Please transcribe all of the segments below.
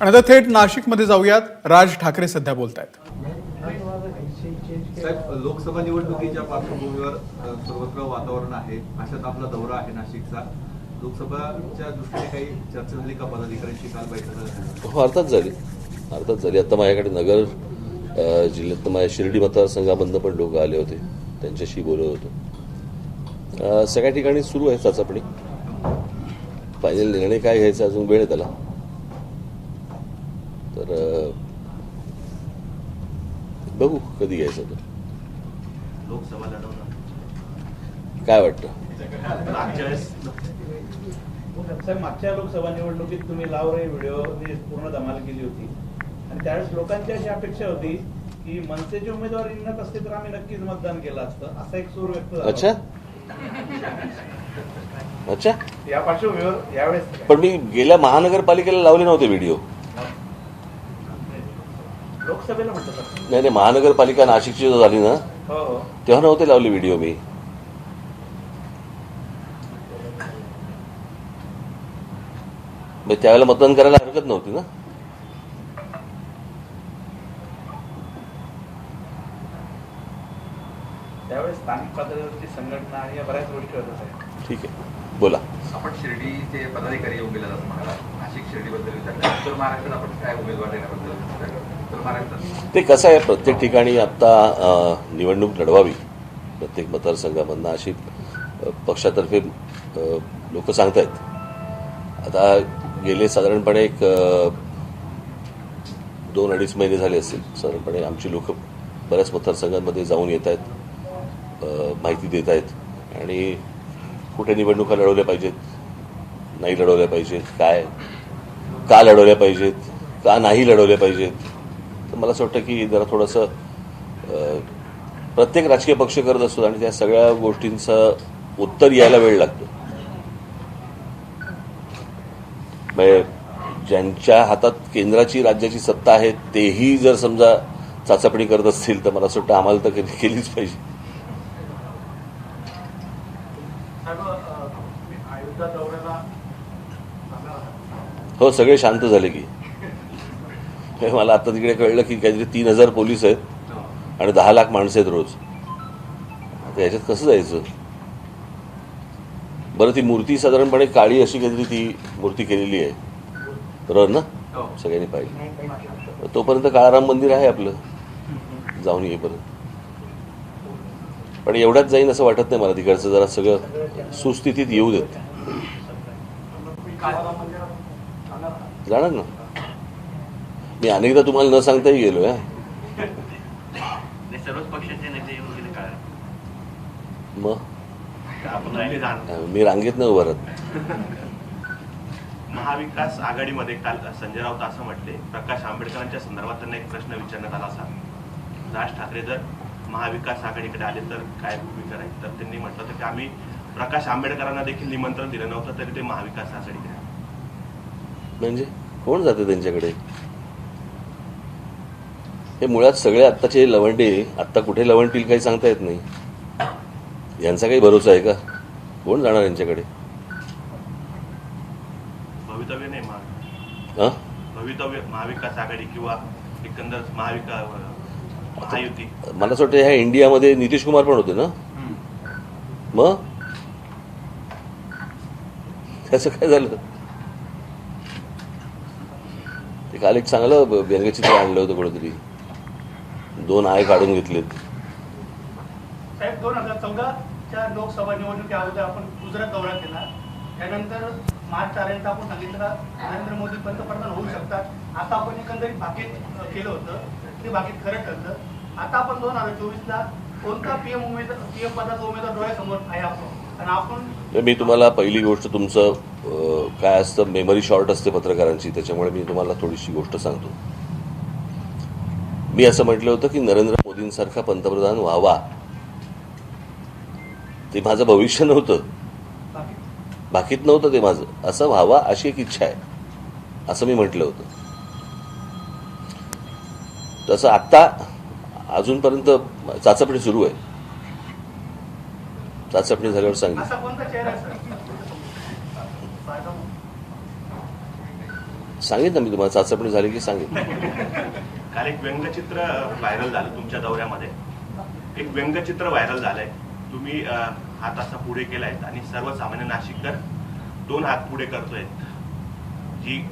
आणि आता थेट नाशिकमध्ये जाऊयात राज ठाकरे सध्या बोलत आहेत लोकसभा निवडणुकीच्या पार्श्वभूमीवर सर्वत्र वातावरण आहे. अशात आपला दौरा आहे नाशिकचा. लोकसभाच्या दृष्टीने काही चर्चा झाली का पदाधिकाऱ्यांची काल बैठक झाली. हो अर्थात झाली. अर्थात झाली. आता माझ्याकडे नगर जिल्ह्यात माझ्या शिर्डी मतदारसंघामधनं पण लोक आले होते. त्यांच्याशी बोलत होतो. सगळ्या ठिकाणी सुरू आहे चाचपणी फायनल निर्णय काय घ्यायचा? अजून वेळ आहे त्याला. तर बघू कधी घ्यायचं तर. लोकसभा काय वाटतं? मागच्या वेळेस. साहेब मागच्या लोकसभा निवडणुकीत तुम्ही लाव रे व्हिडिओ पूर्ण धमाल केली होती. आणि त्यावेळेस लोकांची अशी अपेक्षा होती की मनसेचे उमेदवार रिंगणात असते तर आम्ही नक्कीच मतदान केलं असतं असा एक सूर व्यक्त अच्छा? अच्छा? या पार्श्वभूमीवर यावेळेस पण मी गेल्या महानगरपालिकेला लावले नव्हते व्हिडिओ. लोकसभेला म्हटलं नाही नाही महानगरपालिका नाशिकची जो झाली ना हो हो. तेव्हा नव्हते लावले व्हिडिओ मी. त्यावेळेला मतदान करायला हरकत नव्हती ना? त्यावेळेस स्थानिक संघटना आणि या बऱ्याच गोष्टी ठीक आहे. बोला. आपण शिर्डीचे पदाधिकारी येऊन गेला म्हणाला नाशिक शिर्डीबद्दल विचारलं. उत्तर महाराष्ट्रात आपण काय उमेदवार देण्याबद्दल ते कसं आहे प्रत्येक ठिकाणी आता निवडणूक लढवावी प्रत्येक मतदारसंघामधनं अशी पक्षातर्फे लोक सांगत आहेत आता गेले साधारणपणे एक दोन अडीच महिने झाले असतील. साधारणपणे आमची लोक बऱ्याच मतदारसंघांमध्ये जाऊन येत आहेत माहिती देत आहेत. आणि कुठे निवडणुका लढवल्या पाहिजेत नाही लढवल्या पाहिजेत काय का लढवल्या पाहिजेत का नाही लढवल्या पाहिजेत तर मला असं वाटतं की जरा थोडंसं प्रत्येक राजकीय पक्ष करत असतो आणि त्या सगळ्या गोष्टींचं उत्तर यायला वेळ लागतो. म्हणजे ज्यांच्या हातात केंद्राची राज्याची सत्ता आहे तेही जर समजा चाचपणी करत असतील तर मला असं वाटतं आम्हाला तर केलीच पाहिजे. हो सगळे शांत झाले की. हे मला आता तिकडे कळलं की काहीतरी तीन हजार पोलीस आहेत आणि दहा लाख माणसं आहेत रोज. आता याच्यात कसं जायचं? बरं ती मूर्ती साधारणपणे काळी अशी काहीतरी ती मूर्ती केलेली आहे. बरोबर ना? सगळ्यांनी पाहिजे तोपर्यंत काळाराम मंदिर आहे आपलं. जाऊन येईपर्यंत पण एवढ्यात जाईन असं वाटत नाही मला तिकडचं. जरा सगळं सुस्थितीत येऊ देत. जाणार ना? मी अनेकदा तुम्हाला न सांगताही गेले काय मग? मी रांगेत न उभं राहत. महाविकास आघाडीमध्ये काल संजय राऊत असं म्हटले प्रकाश आंबेडकरांच्या संदर्भात त्यांना एक प्रश्न विचारण्यात आला असा. राज ठाकरे जर महाविकास आघाडीकडे आले तर काय भूमिका राहील? तर त्यांनी म्हटलं होतं की आम्ही प्रकाश आंबेडकरांना देखील निमंत्रण दिलं नव्हतं तरी ते महाविकास आघाडीकडे. म्हणजे? कोण जाते त्यांच्याकडे? हे मुळात सगळे आत्ताचे लवंडे आत्ता कुठे लवंडतील काही सांगता येत नाही. यांचा काही भरोसा आहे का? कोण जाणार यांच्याकडे? भवितव्य नाही हा? भवितव्य महाविकास आघाडी किंवा एकंदर महाविकास महायुती. मला असं वाटतं ह्या इंडियामध्ये नितीश कुमार पण होते ना? मग? त्याचं काय झालं? ते काल एक चांगलं व्यंगचित्र आणलं होतं कुठेतरी. दोन आय काढून घेतलेत. साहेब दोन हजार चौदाच्या लोकसभा निवडणुकी अगोदर आपण गुजरात दौरा केला. त्यानंतर मार्च चारांचा आपण सांगितलं का नरेंद्र मोदी पंतप्रधान होऊ शकतात. आता आपण एकंदरीत भाकीत केलं होतं. ते भाकीत खरं ठरलं. आता आपण दोन हजार चोवीसला कोणता पीएम उमेदवार पीएम पदाचा उमेदवार डोळ्यासमोर आहे आपण? मी तुम्हाला पहिली गोष्ट तुमचं काय असतं मेमरी शॉर्ट असते पत्रकारांची. त्याच्यामुळे मी तुम्हाला थोडीशी गोष्ट सांगतो. मी असं म्हटलं होतं की नरेंद्र मोदींसारखा पंतप्रधान व्हावा. ते माझं भविष्य नव्हतं. बाकीत नव्हतं ते माझं. असं व्हावा अशी एक इच्छा आहे. असं मी म्हटलं होतं. तसं आत्ता अजूनपर्यंत चाचपणी सुरू आहे. चाचपणी झाल्यावर सांगेन. ना मी तुम्हाला चाचपणी झाली की सांगेन काल एक व्यंगचित्र व्हायरल झालं तुमच्या दौऱ्यामध्ये. एक व्यंगचित्र व्हायरल झालंय. तुम्ही हात असा पुढे केलाय आणि सर्वसामान्य नाशिककर दोन हात पुढे करतोय जी.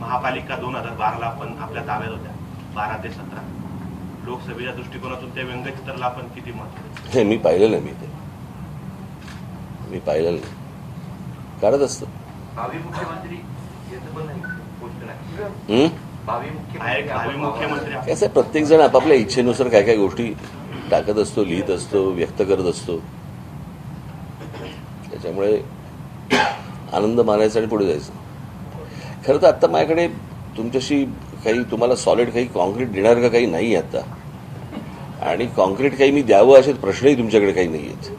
महापालिका दोन हजार बाराला आपण आपल्या ताब्यात होत्या. बारा ते सतरा. लोकसभेच्या दृष्टिकोनातून त्या व्यंगचित्राला आपण किती महत्त्व हे मी पाहिलं नाही मी ते. मी पाहिलेलं काढत असतं. भावी मुख्यमंत्री याचं पण नाही. हं? कसं प्रत्येक जण आपापल्या इच्छेनुसार काय काय गोष्टी टाकत असतो लिहित असतो व्यक्त करत असतो. त्याच्यामुळे आनंद मानायचा आणि पुढे जायचं. खरं तर आत्ता माझ्याकडे तुमच्याशी काही तुम्हाला सॉलिड काही कॉन्क्रीट देणार का काही नाही आता. आणि कॉन्क्रीट काही मी द्यावं असे प्रश्नही तुमच्याकडे काही नाही आहेत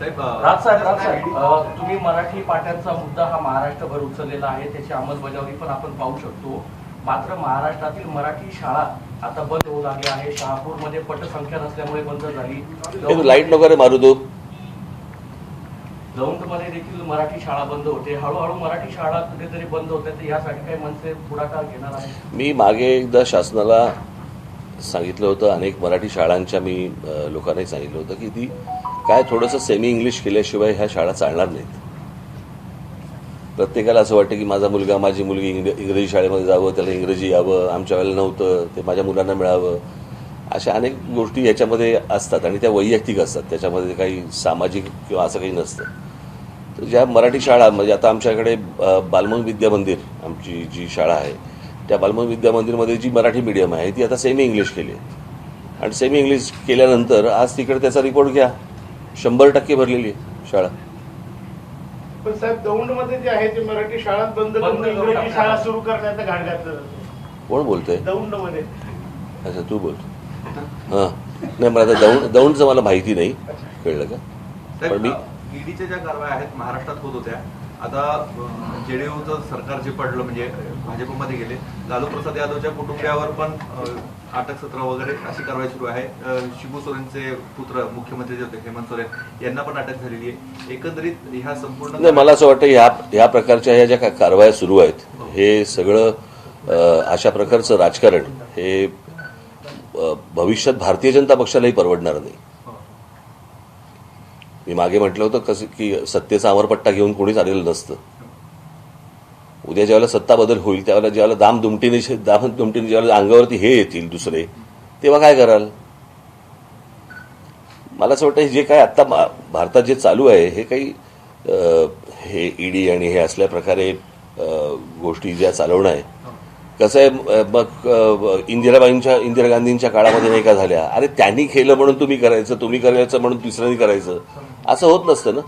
साहेब तुम्ही मराठी पाट्यांचा मुद्दा हा महाराष्ट्रभर उचललेला आहे त्याची अंमलबजावणी पण आपण पाहू शकतो. मात्र महाराष्ट्रातील मराठी शाळा आता बंद होऊ लागल्या आहे. शहापूरमध्ये पटसंख्या नसल्यामुळे बंद झाली. हे लाइट नको रे मारू दो. दौंडमध्ये देखील मराठी शाळा बंद होते. हळूहळू मराठी शाळा कुठेतरी बंद होते तर यासाठी काही मनसे पुढाकार घेणार आहे मी मागे एकदा शासनाला सांगितलं होतं अनेक मराठी शाळांच्या मी लोकांनाही सांगितलं होतं की ती काय थोडंसं सेमी इंग्लिश केल्याशिवाय ह्या शाळा चालणार नाहीत. प्रत्येकाला असं वाटतं की माझा मुलगा माझी मुलगी इंग्र इंग्रजी शाळेमध्ये जावं त्याला इंग्रजी यावं आमच्या वेळेला नव्हतं ते माझ्या मुलांना मिळावं. अशा अनेक गोष्टी याच्यामध्ये असतात आणि त्या वैयक्तिक असतात. त्याच्यामध्ये काही सामाजिक किंवा असं काही नसतं. तर ज्या मराठी शाळा म्हणजे आता आमच्याकडे बालमन विद्या मंदिर आमची जी शाळा आहे त्या बालमन विद्या मंदिरमध्ये जी मराठी मीडियम आहे ती आता सेमी इंग्लिश केली आहे. आणि सेमी इंग्लिश केल्यानंतर आज तिकडे त्याचा रिपोर्ट घ्या. शंभर टक्के भरलेली आहे शाळा. पण साहेब दौंडमध्ये जे आहे ते मराठी शाळा बंद करून बंद करून इंग्रजी. शाळा सुरू करण्याचं घाट घातलं. जातं. कोण बोलतोय? दौंडमध्ये. अच्छा तू बोलतो हां. नाही मला आता दौंड दौंडचं मला माहिती नाही. कळलं का? पण मी ईडीच्या ज्या कारवाया आहेत महाराष्ट्रात होत होत्या आता जेडीयूचं सरकार जे पडलं म्हणजे भाजपमध्ये गेले लालू प्रसाद यादवच्या कुटुंबियावर पण अटक सत्र वगैरे अशी कारवाई सुरू आहे. शिबू सोरेनचे पुत्र मुख्यमंत्री जे होते हेमंत सोरेन यांना पण अटक झालेली आहे. एकंदरीत ह्या संपूर्ण मला असं वाटतं ह्या ह्या प्रकारच्या ह्या ज्या का- कारवाया सुरू आहेत हे सगळं अशा प्रकारचं राजकारण हे भविष्यात भारतीय जनता पक्षालाही परवडणार नाही. मी मागे म्हटलं होतं कसं की सत्तेचा अमरपट्टा घेऊन कोणीच आलेलं नसतं. उद्या ज्यावेळेला सत्ता बदल होईल त्यावेळेला ज्यावेळेला दाम दुमटीने दाम दुमटीने ज्यावेळेला अंगावरती हे येतील दुसरे तेव्हा काय कराल? मला असं वाटतं जे काय आता भारतात जे चालू आहे हे काही हे ईडी आणि हे असल्या प्रकारे गोष्टी ज्या चालवणं आहे. कसं आहे मग इंदिराबाईंच्या इंदिरा गांधींच्या काळामध्ये नाही का झाल्या? अरे त्यांनी केलं म्हणून तुम्ही करायचं तुम्ही करायचं म्हणून तिसऱ्यांनी करायचं. असं होत नसतं ना.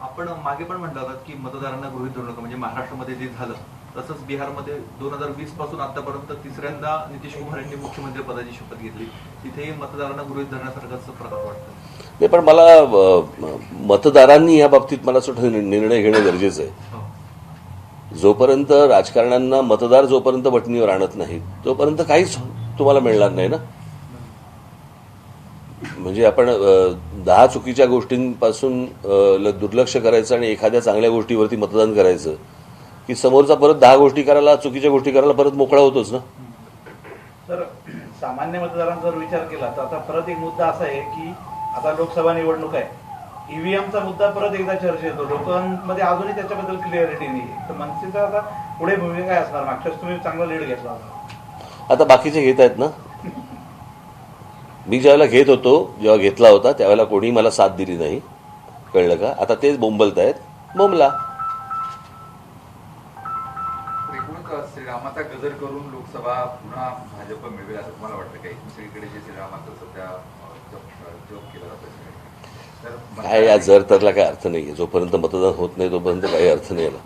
आपण मागे पण म्हटलं होतं की मतदारांना गृहित धरू नका. म्हणजे महाराष्ट्रामध्ये जे झालं तसंच बिहारमध्ये दोन हजार वीसपासून आतापर्यंत तिसऱ्यांदा नितीश कुमार यांनी मुख्यमंत्री पदाची शपथ घेतली. तिथेही मतदारांना गृहित धरण्यासारखं प्रकार वाटतं. नाही पण मला मतदारांनी या बाबतीत मला नि- निर्णय घेणं गरजेचं आहे. हो. जोपर्यंत राजकारण्यांना मतदार जोपर्यंत वटणीवर आणत नाहीत तोपर्यंत काहीच तुम्हाला मिळणार नाही ना. म्हणजे आपण दहा चुकीच्या गोष्टींपासून दुर्लक्ष करायचं आणि एखाद्या चांगल्या गोष्टीवरती मतदान करायचं की समोरचा परत दहा गोष्टी करायला चुकीच्या गोष्टी करायला परत मोकळा होतोच ना? तर सामान्य मतदारांचा जर विचार केला तर आता परत एक मुद्दा असा आहे की आता लोकसभा निवडणूक आहे. ईव्हीएमचा मुद्दा परत एकदा चर्चेत येतो. लोकांमध्ये अजूनही त्याच्याबद्दल क्लिअरिटी नाही. तर मनसेचं आता पुढे भूमिका काय असणार? मागच्या वेळेस तुम्ही चांगला लीड घेतला होता. आता बाकीचे घेत आहेत ना? मी ज्यावेळेला घेत होतो जेव्हा घेतला होता त्यावेळेला कोणी मला साथ दिली नाही. कळलं का? आता तेच बोंबलत आहेत. बोंबला. एकूणच श्रीरामाचा गजर करून लोकसभा पुन्हा भाजप मिळवेल असं तुम्हाला वाटतं काही दुसरीकडे जे श्रीरामाचं सध्या अं, जप जप केला जातो सगळीकडे. तर काय या जर तरला काय अर्थ नाहीये. जोपर्यंत मतदान होत नाही तोपर्यंत काही अर्थ नाही याला.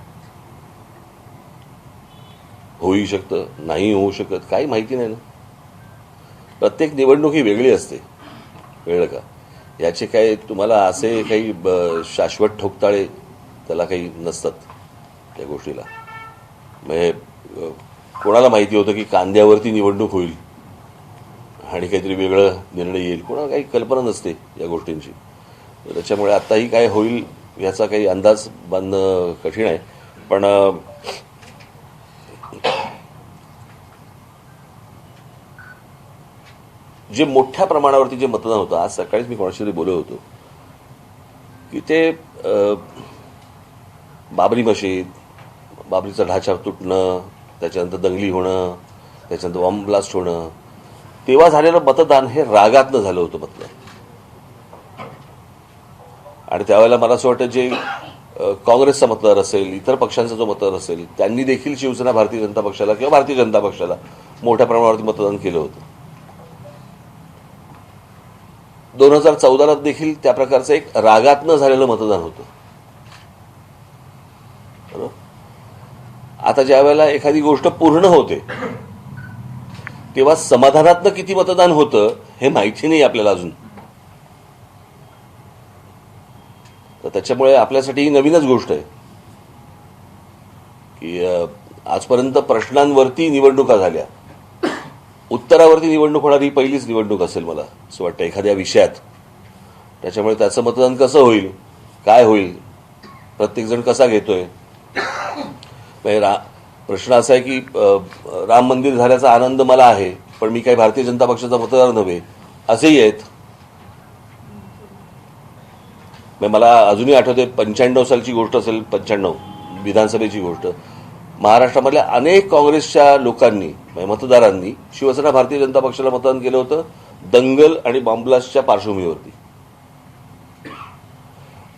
होऊ शकतं नाही होऊ शकत काही माहिती नाही ना. प्रत्येक निवडणूक ही वेगळी असते. कळलं का? याचे काय तुम्हाला असे काही ब- शाश्वत ठोकताळे त्याला काही नसतात त्या गोष्टीला. म्हणजे कोणाला माहिती होतं की कांद्यावरती निवडणूक होईल आणि काहीतरी वेगळं निर्णय येईल? कोणाला काही कल्पना नसते या गोष्टींची. त्याच्यामुळे आत्ताही काय होईल याचा काही अंदाज बांधणं कठीण आहे. पण जे मोठ्या प्रमाणावरती जे मतदान होतं आज सकाळीच मी कोणाशी तरी बोलत होतो की ते बाबरी मशीद बाबरीचा ढाचा तुटणं त्याच्यानंतर दंगली होणं त्याच्यानंतर बॉम्ब ब्लास्ट होणं तेव्हा झालेलं मतदान हे रागातनं झालं होतं मतदान आणि त्यावेळेला मला असं वाटतं जे काँग्रेसचा मतदार असेल इतर पक्षांचा जो मतदार असेल त्यांनी देखील शिवसेना भारतीय जनता पक्षाला किंवा भारतीय जनता पक्षाला मोठ्या प्रमाणावरती मतदान केलं होतं. दोन हजार चौदाला देखील त्या प्रकारचं एक रागातनं झालेलं मतदान होतं. आता ज्या वेळेला एखादी गोष्ट पूर्ण होते तेव्हा समाधानातनं किती मतदान होतं हे माहिती नाही आपल्याला अजून. तर त्याच्यामुळे आपल्यासाठी ही नवीनच गोष्ट आहे. की आजपर्यंत प्रश्नांवरती निवडणुका झाल्या. उत्तरावरती निवडणूक होणारी ही पहिलीच निवडणूक असेल मला असं वाटतं एखाद्या विषयात. त्याच्यामुळे त्याचं मतदान कसं होईल? काय होईल? प्रत्येकजण कसा घेतोय? म्हणजे रा प्रश्न असा आहे की राम मंदिर झाल्याचा आनंद मला आहे पण मी काही भारतीय जनता पक्षाचा मतदार नव्हे असेही आहेत. म्हणजे मला अजूनही आठवते पंच्याण्णव सालची गोष्ट असेल पंच्याण्णव विधानसभेची गोष्ट. महाराष्ट्रामधल्या अनेक काँग्रेसच्या लोकांनी म्हणजे मतदारांनी शिवसेना भारतीय जनता पक्षाला मतदान केलं होतं दंगल आणि बॉम्बलासच्या पार्श्वभूमीवरती.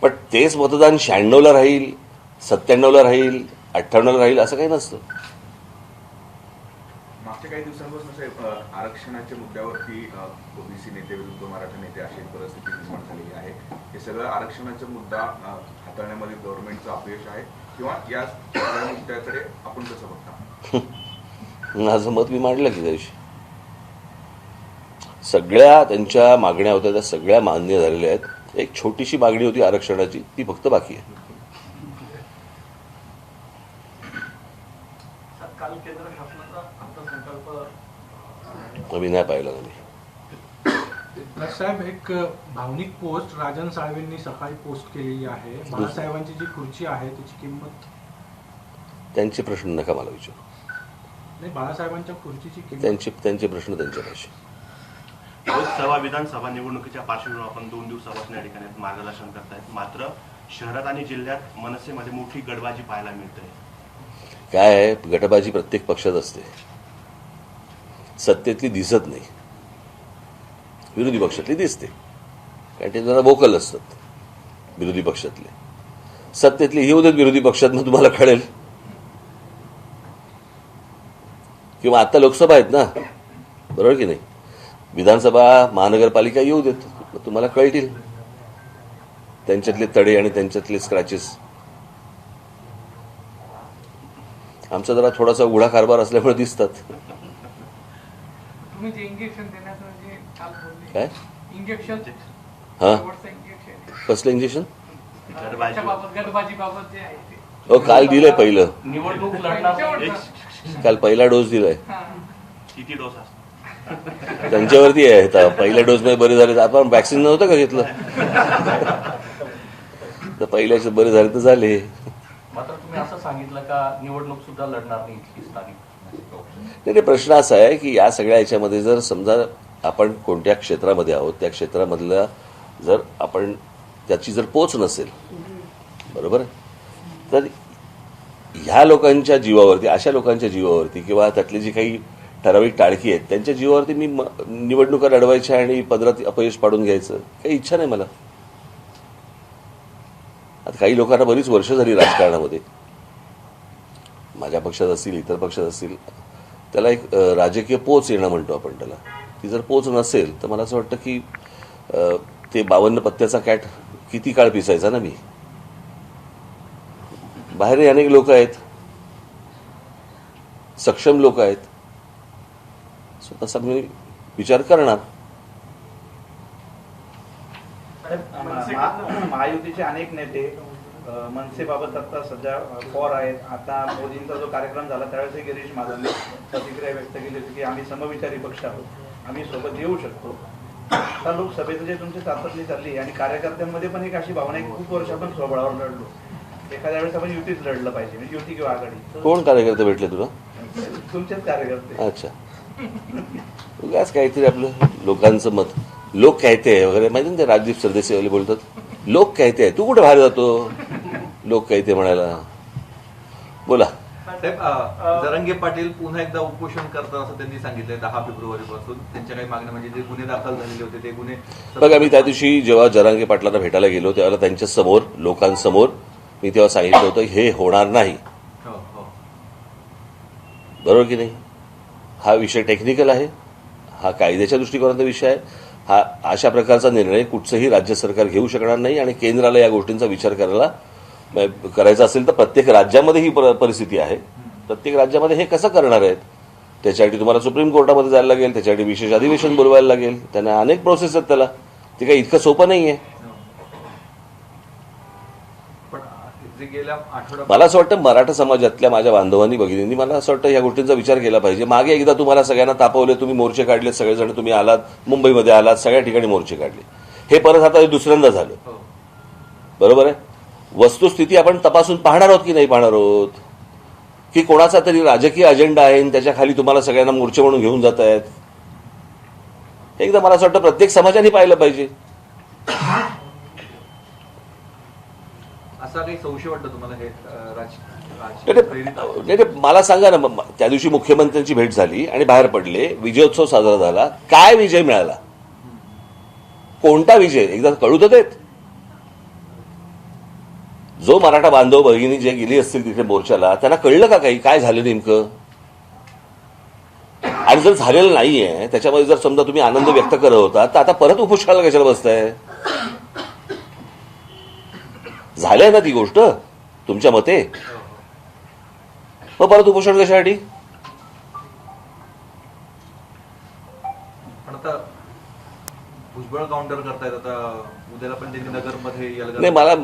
पण तेच मतदान शहाण्णवला राहील सत्त्याण्णवला राहील अठ्ठ्याण्णवला राहील असं काही नसतं. मागच्या काही दिवसांपासून साहेब आरक्षणाच्या मुद्द्यावरती ओबीसी नेते विरुद्ध मराठा नेते अशी परिस्थिती निर्माण झालेली आहे. हे सगळं आरक्षणाचा मुद्दा हाताळण्यामध्ये गव्हर्नमेंटचं अपयश आहे. किंवा या मुद्द्याकडे आपण कसं बघता? माझं मत मी मांडलं की त्या दिवशी. सगळ्या त्यांच्या मागण्या होत्या त्या सगळ्या मान्य झालेल्या आहेत. एक छोटीशी मागणी होती आरक्षणाची ती फक्त बाकी आहे. मी नाही पाहिलं ना मी साहेब एक भावनिक पोस्ट राजन साळवेंनी सकाळी पोस्ट केलेली आहे. बाळासाहेबांची जी खुर्ची आहे त्याची किंमत? त्यांचे प्रश्न नका मला विचारू. नाही बाळासाहेबांच्या खुर्चीची किंमत? त्यांचे त्यांचे प्रश्न त्यांच्या भाषेत लोकसभा विधानसभा निवडणुकीच्या पार्श्वभूमीवर आपण दोन दिवसापासून या ठिकाणी मार्गदर्शन करतायत. मात्र शहरात आणि जिल्ह्यात मनसेमध्ये मोठी गडबाजी पाहायला मिळते. काय आहे? गटबाजी प्रत्येक पक्षात असते. सत्तेतली दिसत नाही. विरोधी पक्षातली दिसते. कारण ते जरा वोकल असतात विरोधी पक्षातले. सत्तेतली ही देत विरोधी पक्षात मग तुम्हाला कळेल. किंवा आता लोकसभा आहेत ना बरोबर की नाही? विधानसभा महानगरपालिका येऊ देत मग तुम्हाला कळतील. त्यांच्यातले तडे आणि त्यांच्यातले स्क्रॅचेस आमचा जरा थोडासा उघडा कारभार असल्यामुळे दिसतात तुम्ही जे इंजेक्शन देण्याचं जे काल बोलले काय इंजेक्शन हा कसलं इंजेक्शन हो काल दिलंय पहिलं. निवडणूक लढणार. काल पहिला डोस दिलाय. हा. किती डोस असतो त्यांच्यावरती आहे. आता पहिल्या डोस मध्ये बरे झाले तर आपण वॅक्सिन नव्हतं का घेतलं? तर पहिल्याचे बरे झाले तर झाले. मात्र तुम्ही असं सांगितलं का निवडणूक सुद्धा लढणार नाही इथली स्थानिक नाही नाही, प्रश्न असा आहे की या सगळ्या याच्यामध्ये जर समजा आपण कोणत्या क्षेत्रामध्ये आहोत त्या क्षेत्रामधला जर आपण त्याची जर पोच नसेल बरोबर? तर ह्या लोकांच्या जीवावरती अशा लोकांच्या जीवावरती किंवा त्यातली जी काही ठराविक टाळकी आहेत त्यांच्या जीवावरती मी निवडणुका लढवायच्या आणि पदरात अपयश पाडून घ्यायचं काही इच्छा नाही मला. आता काही लोकांना बरीच वर्ष झाली राजकारणामध्ये. माझ्या पक्षात असतील इतर पक्षात असतील त्याला एक राजकीय पोच येणं म्हणतो आपण त्याला. ती जर पोच नसेल तर मला असं वाटतं की ते बावन्न पत्त्याचा कॅट किती काळ पिसायचा ना मी? बाहेर अनेक लोक आहेत. सक्षम लोक आहेत. सो तसा मी विचार करणार. महायुतीचे अनेक नेते मनसेबाबत आता सध्या फॉर आहेत. आता मोदींचा जो कार्यक्रम झाला त्यावेळेस गिरीश महाजनने प्रतिक्रिया व्यक्त केली होती की आम्ही समविचारी पक्ष आहोत. आम्ही सोबत येऊ शकतो. आता लोकसभेचं जे तुमची चाचपणी चालली आणि कार्यकर्त्यांमध्ये पण एक अशी भावना आहे खूप वर्ष आपण स्वबळावर लढलो. एखाद्या वेळेस आपण युतीच लढलं पाहिजे म्हणजे युती किंवा आघाडी. कोण कार्यकर्ते भेटले तुला? तुमचेच कार्यकर्ते. अच्छा. उगाच काहीतरी आपलं लोकांचं मत. लोक कहते वगैरे. माहिती ना ते राजदीप सरदेसाईवाले बोलतात लोक कहते आहे? तू कुठे बाहेर जातो? लोक कहते म्हणायला. बोला. साहेब जरांगे पाटील पुन्हा एकदा उपोषण करतात असं त्यांनी सांगितलंय दहा फेब्रुवारी पासून त्यांच्या काही मागण्या म्हणजे जे गुन्हे दाखल झालेले होते ते गुन्हे बघा मी त्या दिवशी जेव्हा जरांगे पाटलांना भेटायला गेलो त्यावेळेला त्यांच्यासमोर लोकांसमोर मी तेव्हा सांगितलं होतं हे होणार नाही. हो, हो. बरोबर की नाही? हा विषय टेक्निकल आहे हा कायद्याच्या दृष्टिकोनाचा विषय आहे हा अशा प्रकारचा निर्णय कुठचंही राज्य सरकार घेऊ शकणार नाही आणि केंद्राला या गोष्टींचा विचार करायला करायचा असेल तर प्रत्येक राज्यामध्ये ही पर- परिस्थिती आहे. प्रत्येक राज्यामध्ये हे कसं करणार आहेत? त्याच्यासाठी तुम्हाला सुप्रीम कोर्टामध्ये जायला लागेल त्याच्यासाठी विशेष अधिवेशन बोलवायला लागेल. त्यांना अनेक प्रोसेस आहेत त्याला. ते काही इतकं सोपं नाही आहे मला असं वाटतं मराठा समाजातल्या माझ्या बांधवांनी भगिनींनी मला असं वाटतं या गोष्टींचा विचार केला पाहिजे. मागे एकदा तुम्हाला सगळ्यांना तापवले तुम्ही मोर्चे काढले सगळेजण तुम्ही आलात मुंबईमध्ये आलात सगळ्या ठिकाणी मोर्चे काढले. हे परत आता दुसऱ्यांदा झालं. हो. बरोबर आहे? वस्तुस्थिती आपण तपासून पाहणार आहोत की नाही पाहणार आहोत? की कोणाचा तरी राजकीय अजेंडा आहे आणि त्याच्याखाली तुम्हाला सगळ्यांना मोर्चे म्हणून घेऊन जात आहेत? हे एकदा मला असं वाटतं प्रत्येक समाजाने पाहिलं पाहिजे. मला सांगा ना त्या दिवशी मुख्यमंत्र्यांची भेट झाली आणि बाहेर पडले विजयोत्सव साजरा झाला काय विजय मिळाला? कोणता विजय? एकदा कळू तर देत. जो मराठा बांधव भगिनी जे गेली असतील तिथे मोर्चाला त्यांना कळलं का काही? काय झालं नेमकं? आणि जर झालेलं नाहीये त्याच्यामध्ये जर समजा तुम्ही आनंद व्यक्त करत होता तर आता परत उपोषणाला कशाला बसताय? झालंय ना ती गोष्ट तुमच्या मते? मग परत उपोषण कशासाठी पण आता भुजबळ काउंटर करतायत आता? उद्याला पण त्यांनी नगरमध्ये नाही मला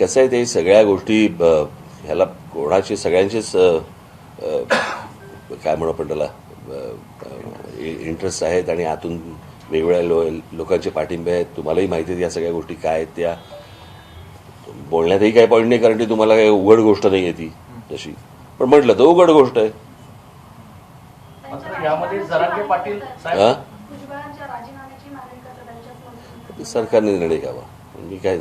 कसं आहे ते सगळ्या गोष्टी ह्याला कोणाचे सगळ्यांचेच अ, अ, काय म्हणू आपण त्याला इंटरेस्ट आहेत आणि आतून वेगवेगळ्या लो लोकांचे पाठिंबे आहेत. तुम्हालाही माहिती आहेत या सगळ्या गोष्टी काय आहेत त्या. बोलण्यातही काही पॉईंट नाही कारण ती तुम्हाला काही उघड गोष्ट नाही आहे ती तशी. पण म्हटलं तर उघड गोष्ट आहे. यामध्ये जरांगे पाटील हा? साहेब भुजबळांच्या राजीनाम्याची मागणी करतात त्यांच्या सरकारने निर्णय घ्यावा. मी काय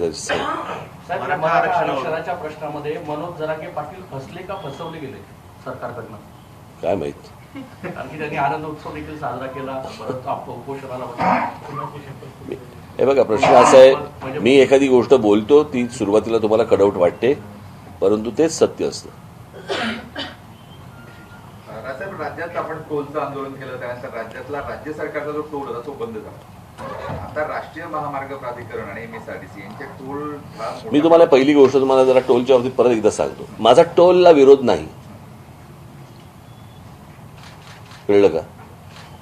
आरक्षणाच्या प्रश्नामध्ये मनोज जरांगे पाटील फसले का फसवले गेले सरकारकडनं? काय माहीत? की त्यांनी आनंद उत्सव देखील साजरा केला. परत. हे बघा प्रश्न असा आहे मी एखादी गोष्ट बोलतो ती सुरुवातीला तुम्हाला कडवट वाटते परंतु तेच सत्य असतं. राज्यात आपण टोलचं आंदोलन केलं? त्यानंतर राज्यातला राज्य सरकारचा जो टोल होता तो बंद झाला. आता राष्ट्रीय महामार्ग प्राधिकरण आणि एमएसआरटीसी यांचे टोल मी तुम्हाला पहिली गोष्ट तुम्हाला जरा टोलच्या बाबतीत परत एकदा सांगतो. माझा टोलला विरोध नाही. कळलं का?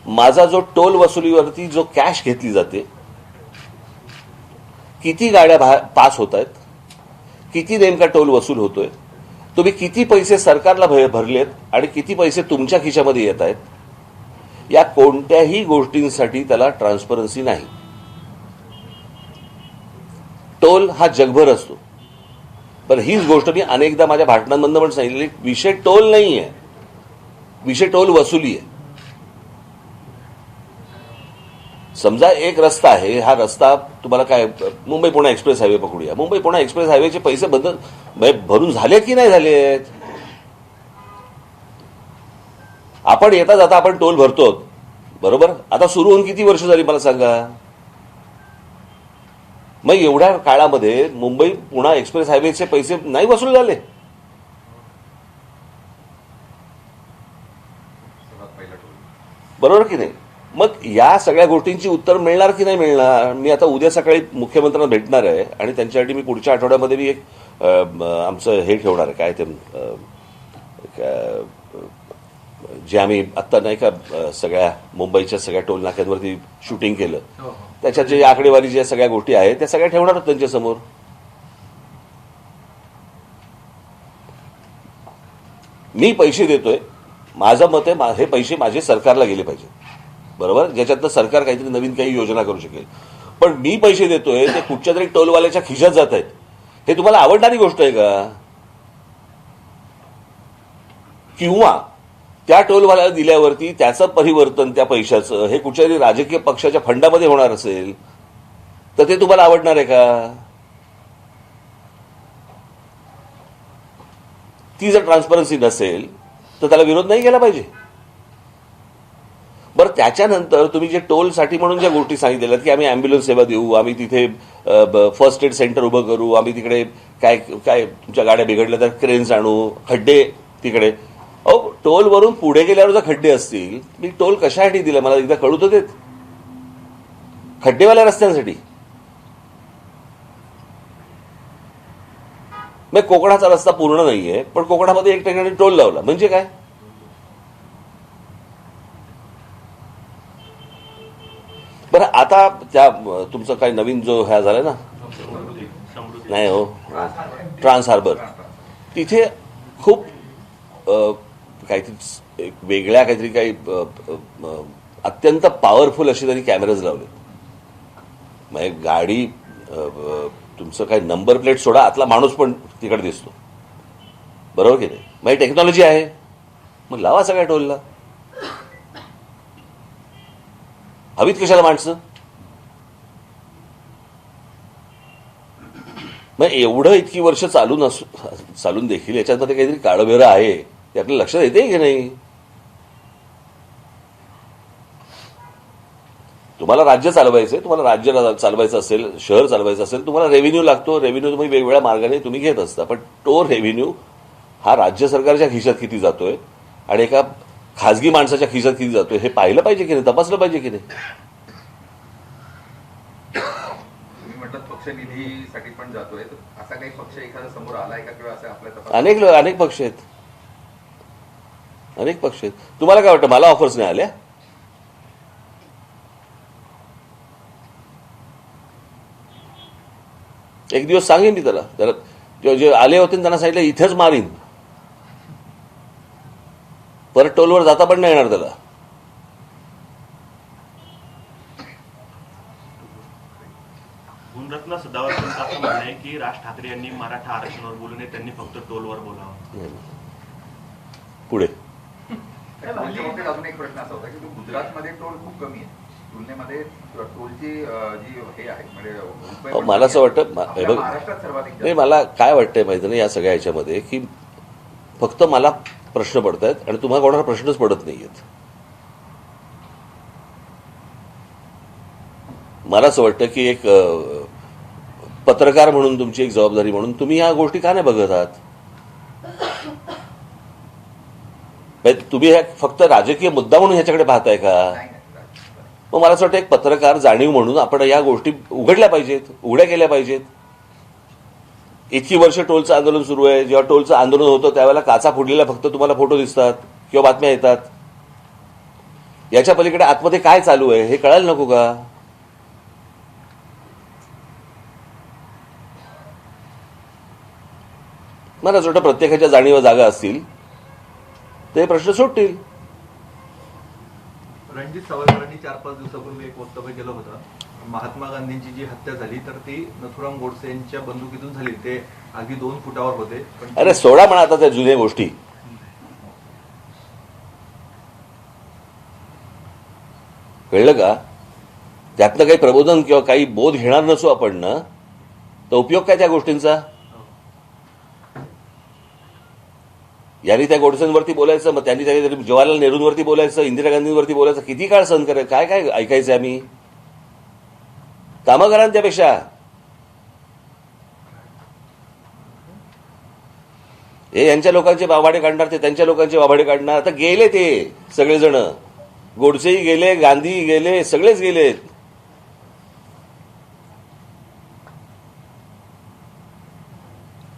माझा जो टोल वसुलीवरती जो कॅश घेतली जाते किती गाड्या पास होत आहेत किती नेमका टोल वसूल होतोय तुम्ही किती पैसे सरकारला भर- भरलेत आणि किती पैसे तुमच्या खिशामध्ये येत आहेत या कोणत्याही गोष्टींसाठी त्याला ट्रान्सपरन्सी नाही. टोल हा जगभर असतो. पण हीच गोष्ट मी अनेकदा माझ्या भाषणांमधनं पण सांगितलेली विषय टोल नाही आहे विषय टोल वसुली आहे समजा एक रस्ता आहे हा रस्ता तुम्हाला काय मुंबई पुणे एक्सप्रेस हायवे पकडूया. मुंबई पुणे एक्सप्रेस हायवेचे पैसे बंद म्हणजे भरून झाले की नाही झालेत? आपण येता जाता आपण टोल भरतो बरोबर? आता सुरू होऊन किती वर्ष झाली मला सांगा? मग एवढ्या काळामध्ये मुंबई पुणा एक्सप्रेस हायवेचे पैसे नाही वसूल झाले. बरोबर की नाही? मग या सगळ्या गोष्टींची उत्तर मिळणार की नाही मिळणार? मी आता उद्या सकाळी मुख्यमंत्र्यांना भेटणार आहे आणि त्यांच्यासाठी मी पुढच्या आठवड्यामध्ये मी एक आमचं हे ठेवणार आहे. काय ते जे आम्ही आत्ता नाही का सगळ्या मुंबईच्या सगळ्या टोल नाक्यांवरती शूटिंग केलं. हो, हो. त्याच्यात जे आकडेवारी ज्या सगळ्या गोष्टी आहेत त्या सगळ्या ठेवणार आहोत त्यांच्यासमोर मी पैसे देतोय. माझं मत आहे हे पैसे माझे सरकारला गेले पाहिजे. बरोबर? ज्याच्यातनं सरकार काहीतरी नवीन काही योजना करू शकेल. पण मी पैसे देतोय ते कुठच्या तरी टोलवाल्याच्या खिशात जात आहेत. हे तुम्हाला आवडणारी गोष्ट आहे का? किंवा त्या टोलवाल्याला दिल्यावरती त्याचं परिवर्तन त्या पैशाचं हे कुठच्या तरी राजकीय पक्षाच्या फंडामध्ये होणार असेल तर ते तुम्हाला आवडणार आहे का? ती जर ट्रान्सपरन्सी नसेल तर त्याला विरोध नाही केला पाहिजे. बरं त्याच्यानंतर तुम्ही जे टोलसाठी म्हणून ज्या गोष्टी सांगितलेल्या की आम्ही ॲम्ब्युलन्स सेवा देऊ आम्ही तिथे फर्स्ट एड सेंटर उभं करू आम्ही तिकडे काय काय तुमच्या गाड्या बिघडल्या तर क्रेन्स आणू खड्डे तिकडे अहो टोलवरून पुढे गेल्यावर जर खड्डे असतील मी टोल कशासाठी दिला? मला एकदा कळू तर देत. खड्डेवाल्या रस्त्यांसाठी. मग कोकणाचा रस्ता पूर्ण नाहीये पण कोकणामध्ये एक ठिकाणी टोल लावला. म्हणजे काय? बरं आता त्या तुमचं काही नवीन जो ह्या झाला ना? नाही हो ट्रान्स हार्बर तिथे खूप काहीतरी एक वेगळ्या काहीतरी काही अत्यंत पॉवरफुल असे त्यांनी कॅमेराज लावले म्हणजे गाडी तुमचं काही नंबर प्लेट सोडा आतला माणूस पण तिकडे दिसतो. बरोबर की नाही? मग टेक्नॉलॉजी आहे. मग लावा सगळ्या टोलला. हवीत कशाला माणसं? मग एवढं इतकी वर्ष चालून असू चालून देखील याच्यामध्ये काहीतरी काळबेरं आहे. ते आपल्या लक्षात येते की नाही? तुम्हाला राज्य चालवायचं आहे तुम्हाला राज्य चालवायचं असेल शहर चालवायचं असेल तुम्हाला रेव्हेन्यू लागतो रेव्हेन्यू तुम्ही वेगवेगळ्या मार्गाने तुम्ही घेत असता पण तो रेव्हेन्यू हा राज्य सरकारच्या खिशात किती जातोय आणि एका खाजगी माणसाच्या खिशात किती जातोय हे पाहिलं पाहिजे की नाही तपासलं पाहिजे की नाही? तुम्ही म्हटलं पक्ष निधीसाठी पण जातोय असा काही पक्ष एखादा समोर आलाय का किंवा असं आपल्या तपास अनेक अनेक पक्ष आहेत. अनेक पक्ष आहेत. तुम्हाला काय वाटतं मला ऑफर्स नाही आल्या? एक दिवस सांगेन मी त्याला. त्याला जे- जे आले होते त्यांना सांगितलं इथेच मारीन. परत टोलवर जाता पण नाही येणार त्याला. गुणरत्न सदावरकरांचं असं म्हणणं आहे की राज ठाकरे यांनी मराठा आरक्षणावर बोलू नये त्यांनी फक्त टोलवर बोलावं. पुढे. अजून एक प्रश्न असा होता की गुजरातमध्ये टोल खूप कमी आहे. तुलनेमध्ये टोलची अं, जी हे आहे म्हणजे मला असं वाटतं हे नाही. मला काय वाटतंय माहिती नाही या सगळ्या ह्याच्यामध्ये की फक्त मला प्रश्न पडत आहेत आणि तुम्हाला कोणाला प्रश्नच पडत नाहीयेत. मला असं वाटतं की एक पत्रकार म्हणून तुमची एक जबाबदारी म्हणून तुम्ही ह्या गोष्टी का नाही बघत आहात म्हणजे म्हणजे तुम्ही ह्या फक्त राजकीय मुद्दा म्हणून ह्याच्याकडे पाहताय का? मग मला असं वाटतं एक पत्रकार जाणीव म्हणून आपण या गोष्टी उघडल्या पाहिजेत उघड्या केल्या पाहिजेत. इतकी वर्ष टोलचं आंदोलन सुरू आहे. जेव्हा टोलचं आंदोलन होतं त्यावेळेला काचा फुटलेला फक्त तुम्हाला फोटो दिसतात किंवा बातम्या येतात. याच्या पलीकडे आतमध्ये काय चालू आहे हे कळायला नको का? मला असं वाटतं प्रत्येकाच्या जाणीव जागा असतील. ते प्रश्न सुटतील. रणजित सावरकरांनी चार पाच दिवसापूर्वी एक वक्तव्य केलं होतं. महात्मा गांधींची जी हत्या झाली तर ती नथुराम गोडसे यांच्या बंदुकीतून झाली. ते अगदी दोन फुटावर होते. पण अरे सोडा म्हणा आता त्या जुन्या गोष्टी. कळलं का? त्यातनं काही प्रबोधन किंवा काही बोध घेणार नसू आपण ना. तर उपयोग काय त्या गोष्टींचा? यांनी त्या गोडसेंवरती बोलायचं मग त्यांनी त्या जवाहरलाल नेहरूंवरती बोलायचं इंदिरा गांधींवरती बोलायचं किती काळ सहन करायचं काय काय ऐकायचं आम्ही? कामं करा त्यापेक्षा. हे यांच्या लोकांचे बाबाडे काढणार ते त्यांच्या लोकांचे वाभाडे काढणार. आता गेले ते सगळेजण. गोडसेही गेले गांधी गेले सगळेच गेलेत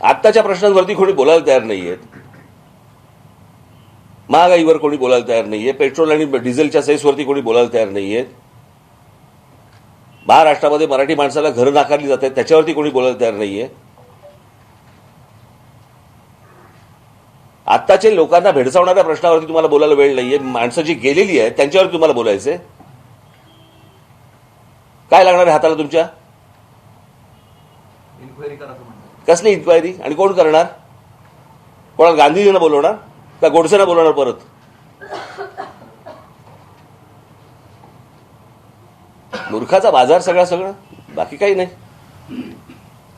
आत्ताच्या प्रश्नांवरती कोणी बोलायला तयार नाहीयेत. महागाईवर कोणी बोलायला तयार नाहीये. पेट्रोल आणि डिझेलच्या सेसवरती कोणी बोलायला तयार नाहीयेत महाराष्ट्रामध्ये मराठी माणसाला घरं नाकारली जात आहेत त्याच्यावरती कोणी बोलायला तयार नाहीये. आत्ताचे लोकांना भेडसावणाऱ्या प्रश्नावरती तुम्हाला बोलायला वेळ नाहीये. माणसं जी गेलेली आहेत त्यांच्यावर तुम्हाला बोलायचंय. काय लागणार आहे हाताला तुमच्या? कसली इन्क्वायरी आणि कोण करणार? कोणाला गांधीजींना बोलवणार? का गोडसेना बोलवणार परत. मूर्खाचा बाजार सगळा सगळं बाकी काही नाही.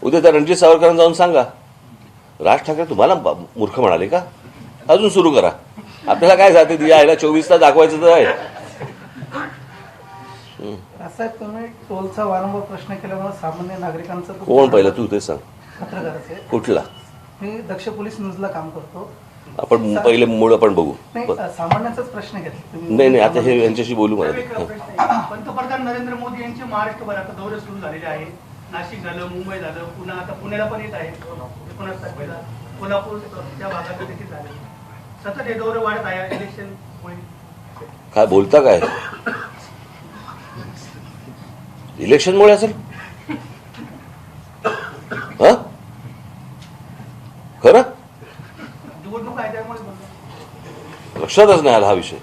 उद्या त्या रणजित सावरकरांना जाऊन सांगा. राज ठाकरे तुम्हाला मूर्ख म्हणाले का? अजून सुरू करा. आपल्याला काय जाते यायला चोवीस तास दाखवायचं तर आहे. तुम्ही टोलचा वारंवार प्रश्न केल्यामुळे सामान्य नागरिकांचं कोण पहिलं तू ते सांग. कुठला? मी दक्ष पोलीस न्यूजला काम करतो. आपण पहिले मूळ आपण बघू. सामान्यांचाच प्रश्न घेतला नाही नाही आता हे यांच्याशी बोलू मला. पंतप्रधान नरेंद्र मोदी यांचे महाराष्ट्रभर आता दौरे सुरू झालेले आहे नाशिक झालं मुंबई झालं पुन्हा आता पुण्याला पण येत आहे. एकोणीस तारखेला कोल्हापूर त्या भागात देखील झाले. सतत हे दौरे वाढत आहे. इलेक्शन मुळे काय बोलता काय? इलेक्शनमुळे असेल? ह? खरं? निवडणूक आहे त्यामुळे लक्षातच नाही आला हा विषय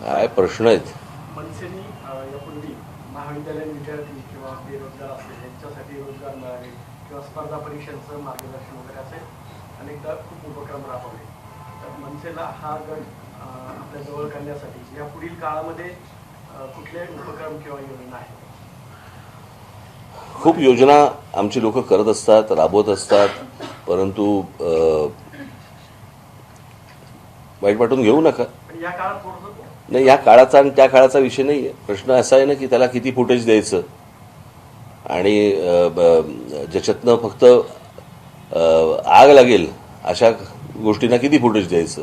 काय प्रश्न आहेत मनसेनी अं, यापूर्वी महाविद्यालयीन विद्यार्थी किंवा बेरोजगार असतील यांच्यासाठी रोजगार मिळावे किंवा स्पर्धा परीक्षांचं मार्गदर्शन वगैरे असे अनेकदा खूप उपक्रम राबवले. तर मनसेला हा गट आपल्या जवळ करण्यासाठी. या पुढील काळामध्ये कुठले उपक्रम किंवा योजना आहेत? खूप योजना आमची लोक करत असतात राबवत असतात परंतु वाईट वाटून घेऊ नका. नाही या काळाचा आणि त्या काळाचा विषय नाही आहे प्रश्न असा आहे ना की त्याला किती फुटेज द्यायचं? आणि ज्याच्यातनं फक्त आग लागेल अशा गोष्टींना किती फुटेज द्यायचं?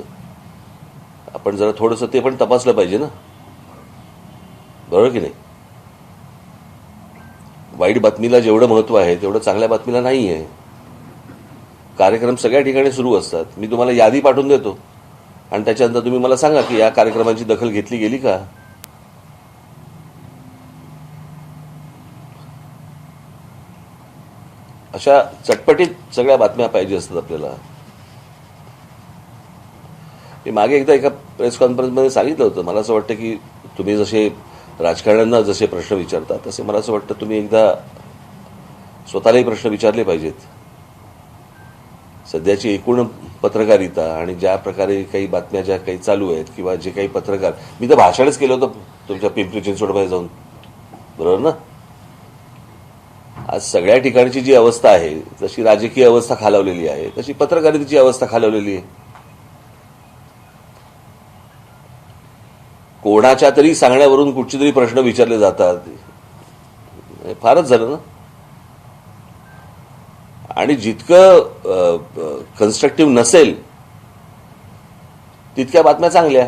आपण जरा थोडंसं ते पण तपासलं पाहिजे ना? बरोबर की नाही? वाईट बातमीला जेवढं महत्त्व आहे तेवढं चांगल्या बातमीला नाही आहे कार्यक्रम सगळ्या ठिकाणी सुरू असतात. मी तुम्हाला यादी पाठवून देतो. आणि त्याच्यानंतर तुम्ही मला सांगा की या कार्यक्रमाची दखल घेतली गेली का? अशा चटपटीत सगळ्या बातम्या पाहिजे असतात आपल्याला. मी मागे एकदा एका प्रेस कॉन्फरन्समध्ये सांगितलं होतं. मला असं वाटतं की तुम्ही जसे राजकारण्यांना जसे प्रश्न विचारतात तसे मला असं वाटतं तुम्ही एकदा स्वतःलाही प्रश्न विचारले पाहिजेत. सध्याची एकूण पत्रकारिता आणि ज्या प्रकारे काही बातम्या ज्या काही चालू आहेत किंवा जे काही पत्रकार मी तर भाषणच केलं होतं तुमच्या पिंपरी चिंचवडमध्ये जाऊन. बरोबर ना? आज सगळ्या ठिकाणची जी अवस्था आहे जशी राजकीय अवस्था खालावलेली आहे तशी पत्रकारितेची अवस्था खालावलेली आहे. कोणाच्या तरी सांगण्यावरून कुठचे तरी प्रश्न विचारले जातात. फारच झालं ना? आणि जितकं कन्स्ट्रक्टिव्ह नसेल तितक्या बातम्या चांगल्या.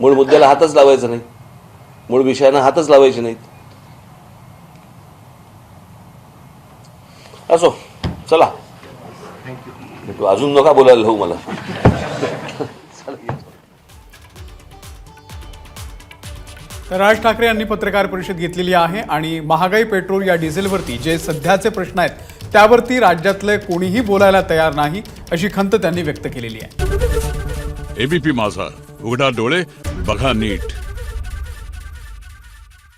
मूळ मुद्द्याला हातच लावायचा नाही मूळ विषयांना हातच लावायचे नाहीत. असो चला. तू अजून नका बोलायला लावू मला. तर राज ठाकरे यांनी पत्रकार परिषद घेतलेली आहे आणि महागाई पेट्रोल या डिझेलवरती जे सध्याचे प्रश्न आहेत त्यावरती राज्यातले कोणीही बोलायला तयार नाही अशी खंत त्यांनी व्यक्त केलेली आहे. एबीपी माझा उघडा डोळे बघा नीट.